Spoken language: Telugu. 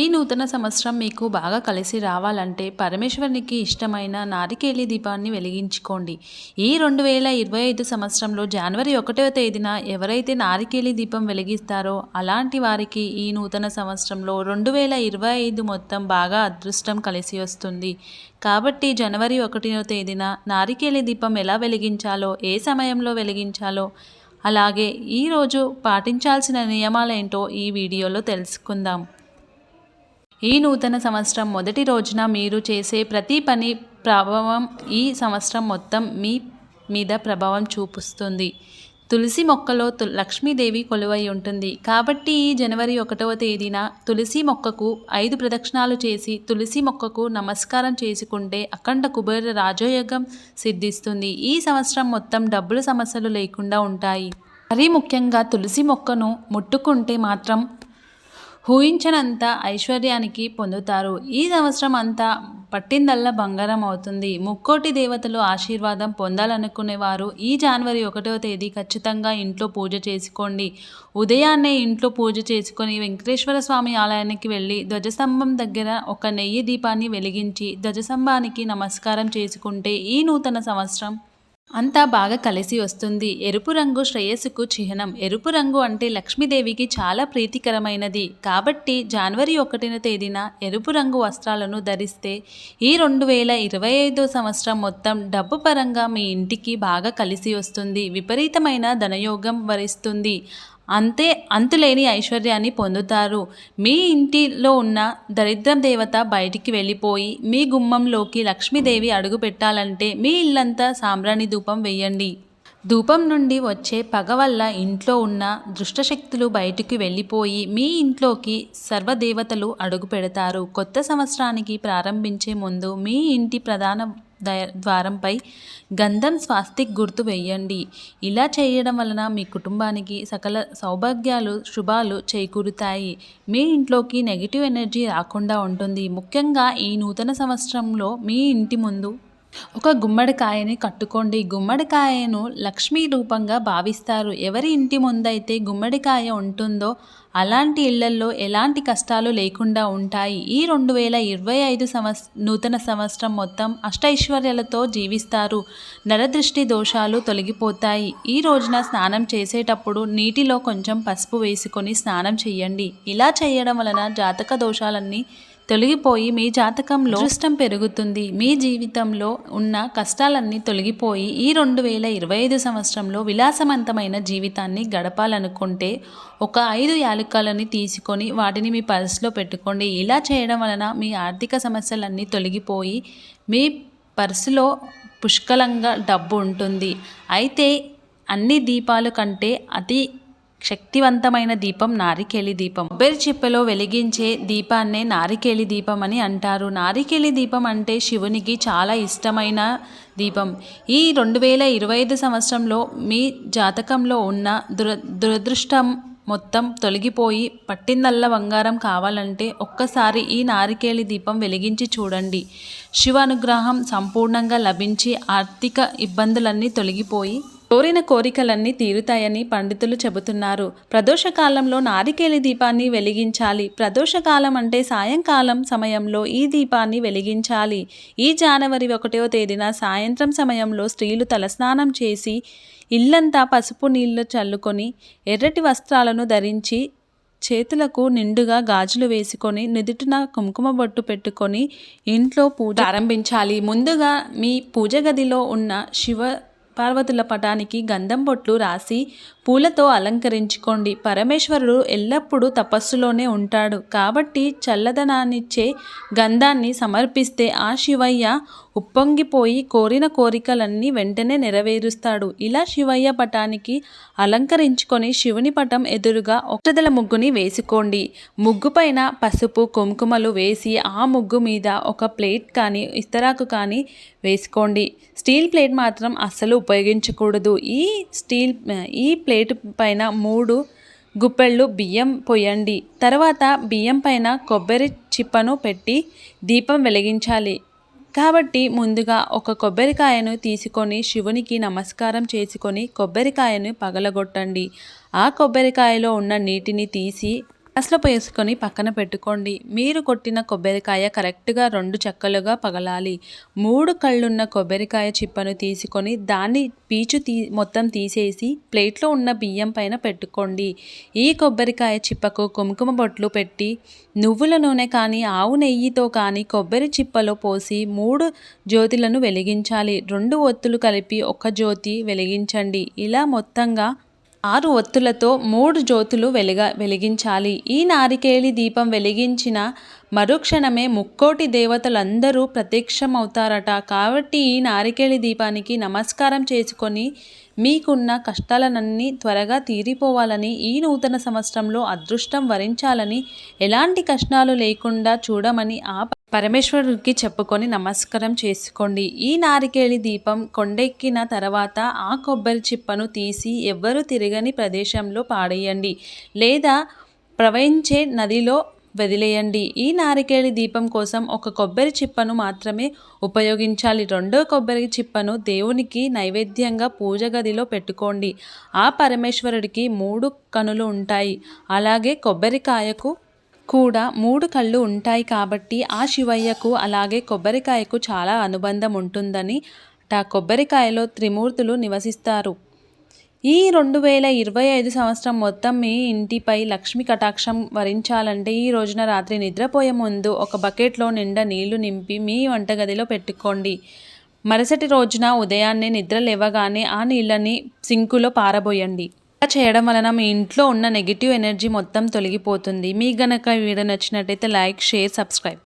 ఈ నూతన సంవత్సరం మీకు బాగా కలిసి రావాలంటే పరమేశ్వరునికి ఇష్టమైన నారికేలి దీపాన్ని వెలిగించుకోండి. ఈ రెండు వేల ఇరవై ఐదు సంవత్సరంలో జనవరి ఒకటవ తేదీన ఎవరైతే నారికేలి దీపం వెలిగిస్తారో అలాంటి వారికి ఈ నూతన సంవత్సరంలో రెండు వేల ఇరవై ఐదు మొత్తం బాగా అదృష్టం కలిసి వస్తుంది. కాబట్టి జనవరి ఒకటవ తేదీన నారికేలి దీపం ఎలా వెలిగించాలో ఏ సమయంలో వెలిగించాలో అలాగే ఈరోజు పాటించాల్సిన నియమాలేంటో ఈ వీడియోలో తెలుసుకుందాం. ఈ నూతన సంవత్సరం మొదటి రోజున మీరు చేసే ప్రతి పని ప్రభావం ఈ సంవత్సరం మొత్తం మీ మీద ప్రభావం చూపిస్తుంది. తులసి మొక్కలో తు లక్ష్మీదేవి కొలువై ఉంటుంది. కాబట్టి ఈ జనవరి ఒకటవ తేదీన తులసి మొక్కకు ఐదు ప్రదక్షిణాలు చేసి తులసి మొక్కకు నమస్కారం చేసుకుంటే అఖండ కుబేర రాజయోగం సిద్ధిస్తుంది. ఈ సంవత్సరం మొత్తం డబ్బుల సమస్యలు లేకుండా ఉంటాయి. మరీ ముఖ్యంగా తులసి మొక్కను ముట్టుకుంటే మాత్రం ఊహించనంత ఐశ్వర్యానికి పొందుతారు. ఈ సంవత్సరం అంతా పట్టిందల్లా బంగారం అవుతుంది. ముక్కోటి దేవతలు ఆశీర్వాదం పొందాలనుకునేవారు. ఈ జనవరి ఒకటవ తేదీ ఖచ్చితంగా ఇంట్లో పూజ చేసుకోండి. ఉదయాన్నే ఇంట్లో పూజ చేసుకొని వెంకటేశ్వర స్వామి ఆలయానికి వెళ్ళి ధ్వజస్తంభం దగ్గర ఒక నెయ్యి దీపాన్ని వెలిగించి ధ్వజస్తంభానికి నమస్కారం చేసుకుంటే ఈ నూతన సంవత్సరం అంతా బాగా కలిసి వస్తుంది. ఎరుపు రంగు శ్రేయస్సుకు చిహ్నం. ఎరుపు రంగు అంటే లక్ష్మీదేవికి చాలా ప్రీతికరమైనది. కాబట్టి జనవరి ఒకటిన తేదీన ఎరుపు రంగు వస్త్రాలను ధరిస్తే ఈ రెండు వేల ఇరవై ఐదో సంవత్సరం మొత్తం డబ్బు పరంగా మీ ఇంటికి బాగా కలిసి వస్తుంది. విపరీతమైన ధనయోగం వరిస్తుంది. అంతే అంతులేని ఐశ్వర్యాన్ని పొందుతారు. మీ ఇంటిలో ఉన్న దరిద్రం దేవత బయటికి వెళ్ళిపోయి మీ గుమ్మంలోకి లక్ష్మీదేవి అడుగు పెట్టాలంటే మీ ఇల్లంతా సాంబ్రాణి ధూపం వేయండి. ధూపం నుండి వచ్చే పగ వల్ల ఇంట్లో ఉన్న దుష్టశక్తులు బయటికి వెళ్ళిపోయి మీ ఇంట్లోకి సర్వదేవతలు అడుగు పెడతారు. కొత్త సంవత్సరానికి ప్రారంభించే ముందు మీ ఇంటి ప్రధాన ద్వారంపై గంధం స్వాస్తిక్ గుర్తు వేయండి. ఇలా చేయడం వలన మీ కుటుంబానికి సకల సౌభాగ్యాలు శుభాలు చేకూరుతాయి. మీ ఇంట్లోకి నెగిటివ్ ఎనర్జీ రాకుండా ఉంటుంది. ముఖ్యంగా ఈ నూతన సంవత్సరంలో మీ ఇంటి ముందు ఒక గుమ్మడికాయని కట్టుకోండి. గుమ్మడికాయను లక్ష్మీ రూపంగా భావిస్తారు. ఎవరి ఇంటి ముందైతే గుమ్మడికాయ ఉంటుందో అలాంటి ఇళ్ళల్లో ఎలాంటి కష్టాలు లేకుండా ఉంటాయి. ఈ రెండు వేల ఇరవై ఐదు సంవత్స నూతన సంవత్సరం మొత్తం అష్టైశ్వర్యాలతో జీవిస్తారు. నరదృష్టి దోషాలు తొలగిపోతాయి. ఈ రోజున స్నానం చేసేటప్పుడు నీటిలో కొంచెం పసుపు వేసుకొని స్నానం చేయండి. ఇలా చేయడం వలన జాతక దోషాలన్నీ తొలగిపోయి మీ జాతకంలో అదృష్టం పెరుగుతుంది. మీ జీవితంలో ఉన్న కష్టాలన్నీ తొలగిపోయి ఈ రెండు వేల ఇరవై ఐదు సంవత్సరంలో విలాసవంతమైన జీవితాన్ని గడపాలనుకుంటే ఒక ఐదు యాలక్కాలని తీసుకొని వాటిని మీ పర్సులో పెట్టుకోండి. ఇలా చేయడం వలన మీ ఆర్థిక సమస్యలన్నీ తొలగిపోయి మీ పర్సులో పుష్కలంగా డబ్బు ఉంటుంది. అయితే అన్ని దీపాలు కంటే అతి శక్తివంతమైన దీపం నారికేళి దీపం. కొబ్బరి చిప్పలో వెలిగించే దీపాన్నే నారికేళి దీపం అని అంటారు. నారికేళి దీపం అంటే శివునికి చాలా ఇష్టమైన దీపం. ఈ రెండు వేల ఇరవై ఐదు సంవత్సరంలో మీ జాతకంలో ఉన్న దుర దురదృష్టం మొత్తం తొలగిపోయి పట్టిందల్ల బంగారం కావాలంటే ఒక్కసారి ఈ నారికేళి దీపం వెలిగించి చూడండి. శివ అనుగ్రహం సంపూర్ణంగా లభించి ఆర్థిక ఇబ్బందులన్నీ తొలగిపోయి కోరిన కోరికలన్నీ తీరుతాయని పండితులు చెబుతున్నారు. ప్రదోషకాలంలో నారికేలి దీపాన్ని వెలిగించాలి. ప్రదోషకాలం అంటే సాయంకాలం సమయంలో ఈ దీపాన్ని వెలిగించాలి. ఈ జనవరి ఒకటో తేదీన సాయంత్రం సమయంలో స్త్రీలు తలస్నానం చేసి ఇల్లంతా పసుపు నీళ్ళు చల్లుకొని ఎర్రటి వస్త్రాలను ధరించి చేతులకు నిండుగా గాజులు వేసుకొని నుదుటిన కుంకుమ బొట్టు పెట్టుకొని ఇంట్లో పూజ ఆరంభించాలి ముందుగా మీ పూజ గదిలో ఉన్న శివ పార్వతుల పటానికి గంధం బొట్లు రాసి పూలతో అలంకరించుకోండి. పరమేశ్వరుడు ఎల్లప్పుడూ తపస్సులోనే ఉంటాడు. కాబట్టి చల్లదనాన్నిచ్చే గంధాన్ని సమర్పిస్తే ఆ శివయ్య ఉప్పొంగిపోయి కోరిన కోరికలన్నీ వెంటనే నెరవేరుస్తాడు. ఇలా శివయ్య పటానికి అలంకరించుకొని శివుని పటం ఎదురుగా ఒక్కదల ముగ్గుని వేసుకోండి. ముగ్గు పైన పసుపు కుంకుమలు వేసి ఆ ముగ్గు మీద ఒక ప్లేట్ కానీ ఇస్తరాకు కానీ వేసుకోండి. స్టీల్ ప్లేట్ మాత్రం అస్సలు ఉపయోగించకూడదు. ఈ స్టీల్ ఈ ప్లేట్ పైన మూడు గుప్పెళ్ళు బియ్యం పోయండి. తర్వాత బియ్యం పైన కొబ్బరి చిప్పను పెట్టి దీపం వెలిగించాలి. కాబట్టి ముందుగా ఒక కొబ్బరికాయను తీసుకొని శివునికి నమస్కారం చేసుకొని కొబ్బరికాయను పగలగొట్టండి. ఆ కొబ్బరికాయలో ఉన్న నీటిని తీసి గ్లాస్లో వేసుకొని పక్కన పెట్టుకోండి. మీరు కొట్టిన కొబ్బరికాయ కరెక్ట్గా రెండు చెక్కలుగా పగలాలి. మూడు కళ్ళున్న కొబ్బరికాయ చిప్పను తీసుకొని దాన్ని పీచు తీ మొత్తం తీసేసి ప్లేట్లో ఉన్న బియ్యం పైన పెట్టుకోండి. ఈ కొబ్బరికాయ చిప్పకు కుంకుమ బొట్లు పెట్టి నువ్వుల నూనె కానీ ఆవు నెయ్యితో కానీ కొబ్బరి చిప్పలో పోసి మూడు జ్యోతులను వెలిగించాలి. రెండు ఒత్తులు కలిపి ఒక జ్యోతి వెలిగించండి. ఇలా మొత్తంగా ఆరు ఒత్తులతో మూడు జ్యోతులు వెలిగ వెలిగించాలి. ఈ నారికేళి దీపం వెలిగించిన మరుక్షణమే ముక్కోటి దేవతలందరూ ప్రత్యక్షమవుతారట. కాబట్టి ఈ నారికేళి దీపానికి నమస్కారం చేసుకొని మీకున్న కష్టాలనన్నీ త్వరగా తీరిపోవాలని ఈ నూతన సంవత్సరంలో అదృష్టం వరించాలని ఎలాంటి కష్టాలు లేకుండా చూడమని ఆ పరమేశ్వరుడికి చెప్పుకొని నమస్కారం చేసుకోండి. ఈ నారికేళి దీపం కొండెక్కిన తర్వాత ఆ కొబ్బరి చిప్పను తీసి ఎవ్వరూ తిరగని ప్రదేశంలో పాడేయండి. లేదా ప్రవహించే నదిలో వదిలేయండి. ఈ నారికేళి దీపం కోసం ఒక కొబ్బరి చిప్పను మాత్రమే ఉపయోగించాలి. రెండో కొబ్బరి చిప్పను దేవునికి నైవేద్యంగా పూజ గదిలో పెట్టుకోండి. ఆ పరమేశ్వరుడికి మూడు కనులు ఉంటాయి. అలాగే కొబ్బరికాయకు కూడా మూడు కళ్ళు ఉంటాయి కాబట్టి ఆ శివయ్యకు అలాగే కొబ్బరికాయకు చాలా అనుబంధం ఉంటుందని ఆ కొబ్బరికాయలో త్రిమూర్తులు నివసిస్తారు. ఈ రెండు వేల ఇరవై ఐదు సంవత్సరం మొత్తం మీ ఇంటిపై లక్ష్మి కటాక్షం వరించాలంటే ఈ రోజున రాత్రి నిద్రపోయే ముందు ఒక బకెట్లో నిండా నీళ్ళు నింపి మీ వంటగదిలో పెట్టుకోండి. మరుసటి రోజున ఉదయాన్నే నిద్ర లేవగానే ఆ నీళ్ళని సింకులో పారబోయండి. ఇలా చేయడం వలన మీ ఇంట్లో ఉన్న నెగిటివ్ ఎనర్జీ మొత్తం తొలగిపోతుంది. మీకు గనక ఈ వీడియో నచ్చినట్టయితే లైక్ షేర్ సబ్స్క్రైబ్.